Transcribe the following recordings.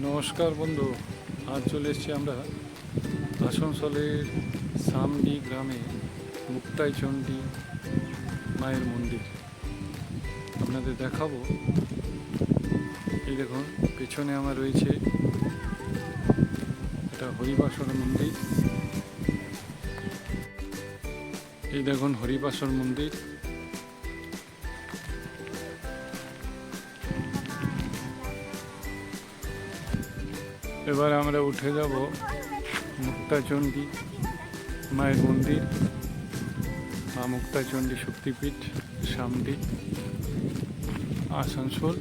নমস্কার বন্ধু। আজ চলে এসেছি আমরা আসানসোলের সামডি গ্রামে মুক্তাই চণ্ডী মায়ের মন্দির। আপনাদের দেখাবো। এই দেখুন, পেছনে আমার রয়েছে এটা হরিবাসর মন্দির। এই দেখুন, হরিবাসর মন্দির। এবার আমরা উঠে যাব মুক্তাচণ্ডী মায়ের মন্দির। মা মুক্তাচণ্ডী শক্তিপীঠ সামডি আসানসোল।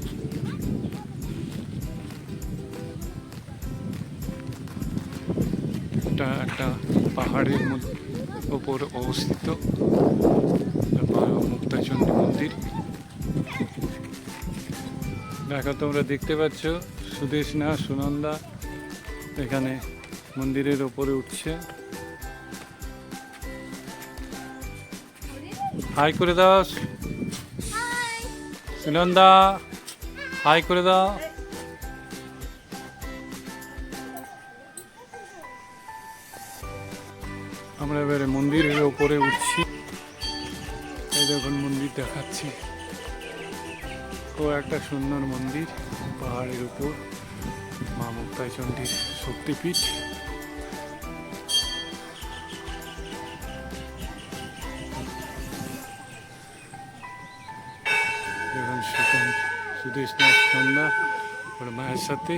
এটা একটা পাহাড়ের ওপর অবস্থিত। মা মুক্তাচণ্ডী মন্দির। দেখা তোমরা দেখতে পাচ্ছ সুদেশনা, সুনন্দা এখানে মন্দিরের ওপরে উঠছে। হাই করে দাও সুনন্দা হাই করে দাও আমরা এবারে মন্দিরের ওপরে উঠছি। এই দেখুন মন্দির দেখাচ্ছি। ও একটা সুন্দর মন্দির পাহাড়ের উপর। মা মুক্তাই চণ্ডীর শক্তিপীঠ। সুদেশ নাথ সন্ধ্যা ওর মায়ের সাথে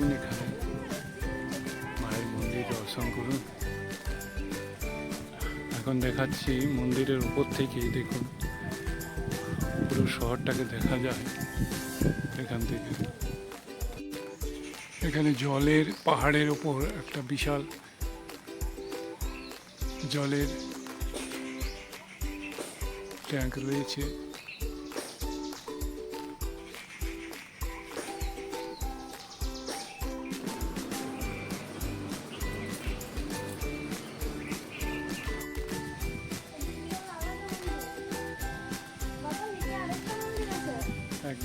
আসুন এখানে মায়ের মন্দির দর্শন করুন। এখন দেখাচ্ছি মন্দিরের উপর থেকে দেখুন। পুরো শহরটাকে দেখা যায় এখান থেকে। এখানে জলের পাহাড়ের উপর একটা বিশাল জলের ট্যাঙ্ক রয়েছে।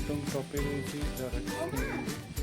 একদম টপে রয়েছে রাধাকৃষ্ণ মন্দির